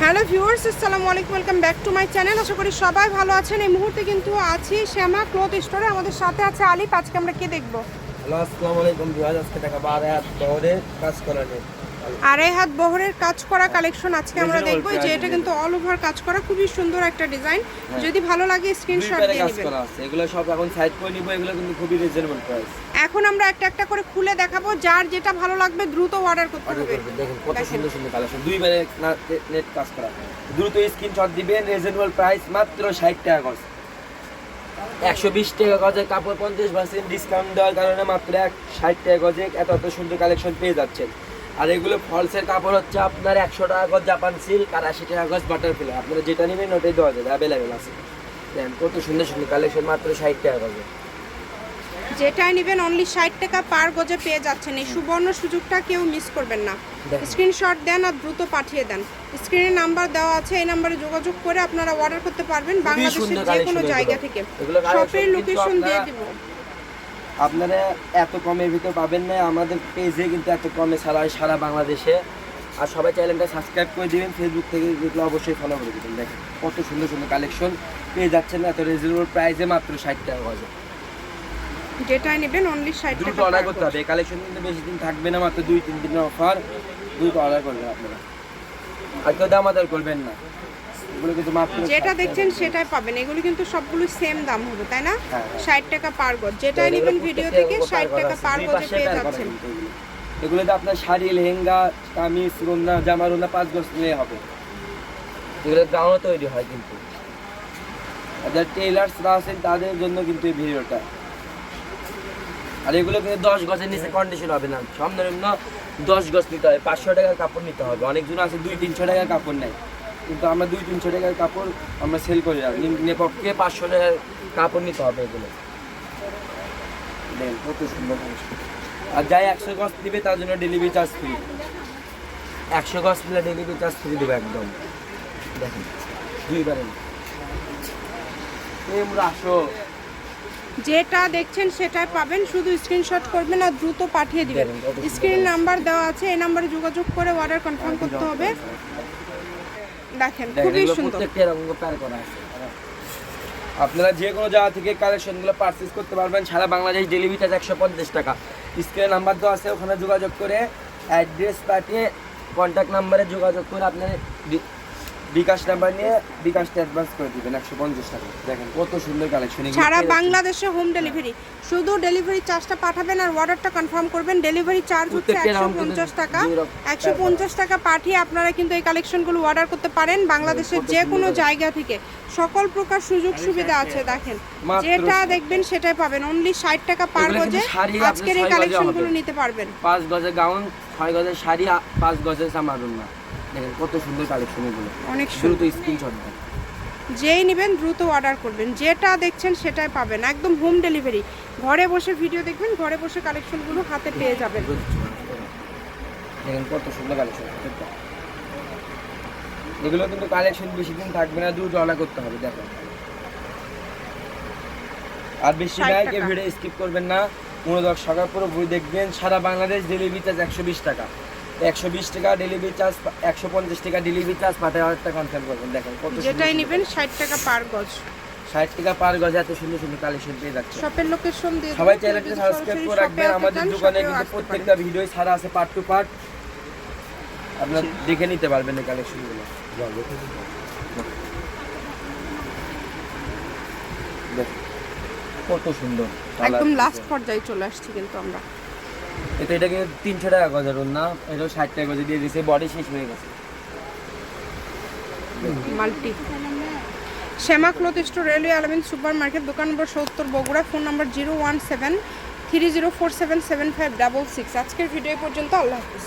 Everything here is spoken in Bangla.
হ্যালো ভিউয়ার্স, আসসালামু আলাইকুম, welcome back to my channel. আশা করি সবাই ভালো আছেন। এই মুহূর্তে কিন্তু আছি শ্যামা ক্লথ স্টোরে। আমাদের সাথে আছে আলিপ আজকে আমরা কি দেখব? হ্যালো, আসসালামু আলাইকুম ভিউয়ার্স। আজকে দেখা বারে হাত দৌড়ে কাজ করা নেই আড়াই হাত বহরের কাজ করা কালেকশন আজকে আমরা দেখব। যে এটা কিন্তু অল ওভার কাজ করা খুবই সুন্দর একটা ডিজাইন যদি ভালো লাগে স্ক্রিনশট দিয়ে নেবেন। এগুলো সব এখন সাইড করে নিব এগুলো কিন্তু খুবই রিজনেবল প্রাইস এখন আমরা একটা একটা করে খুলে দেখাবো। যার যেটা ভালো লাগবে দ্রুত অর্ডার করতে হবে। দেখেন কত সুন্দর সুন্দর কালেকশন দুই পারে নেট কাজ করা। দ্রুত স্ক্রিনশট দিবেন রিজনেবল প্রাইস মাত্র 60 টাকা গজ একশো বিশ টাকা গজের কাপড় পঞ্চাশ পার্সেন্ট ডিসকাউন্ট দেওয়ার কারণে মাত্র এক ষাট টাকা গজে এত এত সুন্দর কালেকশন পেয়ে যাচ্ছেন। আর এগুলো ফলসের কাপড় হচ্ছে আপনার একশো টাকা গজ জাপান সিল্ক আর আশি টাকা গজ বাটারফ্লাই আপনারা যেটা নেবেন ওটাই দেওয়া যাবে অ্যাভেলেবেল আছে। দেখেন কত সুন্দর সুন্দর কালেকশন মাত্র ষাট টাকা গজে। যেটাই নেবেন অনলি ষাট টাকা পার গজে পেয়ে যাচ্ছেন। এই সুবর্ণ সুযোগটা কেউ মিস করবেন না। স্ক্রিনশট দেন আর দ্রুত পাঠিয়ে দেন। স্ক্রিনে নাম্বার দেওয়া আছে এই নাম্বারে যোগাযোগ করে আপনারা অর্ডার করতে পারবেন বাংলাদেশের যে কোনো জায়গা থেকে। শপের লোকেশন দিয়ে দিব। আপনারা এত কমের ভিতর পাবেন না আমাদের পেজে কিন্তু এত কমে ছাড়া হয় সারা বাংলাদেশে। আর সবাই চ্যানেলটা সাবস্ক্রাইব করে দিবেন ফেসবুক থেকে যেগুলো অবশ্যই ফলো করে দিবেন। দেখেন কত সুন্দর সুন্দর কালেকশন পেয়ে যাচ্ছেন এত রিজনেবল প্রাইসে মাত্র ষাট টাকা গজে। যেটাই নেবেন অনলি ষাট টাকা অর্ডার করতে হবে। এই কালেকশন কিন্তু বেশি দিন থাকবে না মাত্র দুই তিন দিনের অফার দ্রুত অর্ডার করবেন আপনারা। আর কেউ দাম আদার করবেন না। এগুলো কিন্তু মাত্র যেটা দেখছেন সেটাই পাবেন। এগুলো কিন্তু সবগুলো সেম দাম হবে তাই না? হ্যাঁ। ষাট টাকা পার গজ। যেটাই এগুলো নেবেন ভিডিও থেকে ষাট টাকা পার গজে পেয়ে যাচ্ছেন। এগুলোতে আপনার শাড়ি লেহেঙ্গা কামিজ রোনা জামা রোনা পাঁচ গজ নিয়ে হবে। এগুলো গাউনও তৈরি হয় কিন্তু। যারা টেইলার্সরা আছেন তাদের জন্য কিন্তু এই ভিডিওটা। আর এগুলো কিন্তু দশ গজের নিচে কন্ডিশন হবে না। সর্বনিম্ন দশ গজ নিতে হবে পাঁচশো টাকার কাপড় নিতে হবে। অনেকজন আছে দুই তিনশো টাকার কাপড় নেয়। কিন্তু আমরা দুই তিনশো টাকার কাপড় আমরা সেল করি না নিম্নে পাঁচশো টাকার কাপড় নিতে হবে এগুলো। কত সুন্দর আর যাই একশো গজ দিবে তার জন্য ডেলিভারি চার্জ ফ্রি একশো গজ দিলে ডেলিভারি চার্জ ফ্রি দেবো একদম। দেখেন দুইবারে আসো। যেটা দেখছেন সেটাই পাবেন শুধু স্ক্রিনশট করবেন আর দ্রুত পাঠিয়ে দিবেন। স্ক্রিন নাম্বার দেওয়া আছে এই নাম্বারে যোগাযোগ করে অর্ডার কনফার্ম করতে হবে। দেখেন দেখেন খুবই সুন্দর। প্রত্যেকটা এরকম প্যার করা আছে। আপনারা যে কোনো জায়গা থেকে কালেকশনগুলো পারচেজ করতে পারবেন সারা বাংলাদেশ ডেলিভারি চার্জ একশো পঞ্চাশ টাকা। স্ক্রিনে নাম্বার তো আছে ওখানে যোগাযোগ করে অ্যাড্রেস পাঠিয়ে কন্ট্যাক্ট নাম্বারে যোগাযোগ করে আপনার বিকাশ নাম্বার নিয়ে বিকাশটা অ্যাডভান্স করে দিবেন একশো পঞ্চাশ টাকা। দেখেন কত সুন্দর কালেকশন সারা বাংলাদেশে হোম ডেলিভারি শুধু ডেলিভারি চার্জটা পাঠাবেন আর অর্ডারটা কনফার্ম করবেন। ডেলিভারি চার্জ হচ্ছে একশো পঞ্চাশ টাকা। একশো পঞ্চাশ টাকা পাঠিয়ে আপনারা কিন্তু এই কালেকশনগুলো অর্ডার করতে পারেন। বাংলাদেশের কত যে কোনো জায়গা থেকে। সকল প্রকার সুযোগ সুবিধা আছে দেখেন। যেটা দেখবেন সেটাই পাবেন। অনলি ষাট টাকা পার গজে আজকের এই গজে কালেকশনগুলো নিতে পারবেন। পাঁচ গজে গাউন ছয় গজের শাড়ি পাঁচ গজের জামার না দেখেন কত সুন্দর কালেকশন এগুলো। অনেক দ্রুত স্ক্রিনশট দেন। যেই নেবেন দ্রুত অর্ডার করবেন। যেটা দেখছেন সেটাই পাবেন। একদম হোম ডেলিভারি ঘরে বসে ভিডিও দেখবেন ঘরে বসে কালেকশনগুলো হাতে পেয়ে যাবেন। দেখেন কত সুন্দর কালেকশন এগুলো কিন্তু কালেকশন বেশি দিন থাকবে না দ্রুত অর্ডার করতে হবে দেখো। আর বেশি 60 নাই টাকা। কেউ ভিডিও স্কিপ করবেন না। মনোদক সকাল পুরো বই দেখবেন। সারা বাংলাদেশ ডেলিভারি চার্জ একশো বিশ টাকা। একশো বিশ টাকা ডেলিভারি চার্জ একশো পঞ্চাশ টাকা ডেলিভারি চার্জ পাঠায় অর্ডারটা কনফার্ম করবেন দেখেন কত যেটাই নেবেন ষাট টাকা পার গজ। ষাট টাকা পার গজে এত সুন্দর সুন্দর কালেকশন পেয়ে যাচ্ছে। শপের লোকেশন দিয়ে সবাই চ্যানেলটা সাবস্ক্রাইব করে রাখবেন আমাদের দোকানে কিন্তু প্রত্যেকটা। ভিডিও ছাড়া আছে পার্ট টু পার্ট আপনারা দেখে নিতে পারবেন এই কালেকশনগুলো। কত সুন্দর। একদম। লাস্ট পর্যায়ে চলে আসছি কিন্তু আমরা। এতে এটা কিন্তু তিনশো টাকা গজার না এটা ষাট টাকা গজা দিয়ে দিয়েছে বডি শেষ হয়ে গেছে। Multi. Shyama cloth store railway Alamin super market দোকান নম্বর সত্তর, Bogura, phone number zero one seven three zero four seven seven five double six. আজকের ভিডিও পর্যন্ত, আল্লাহ হাফিজ।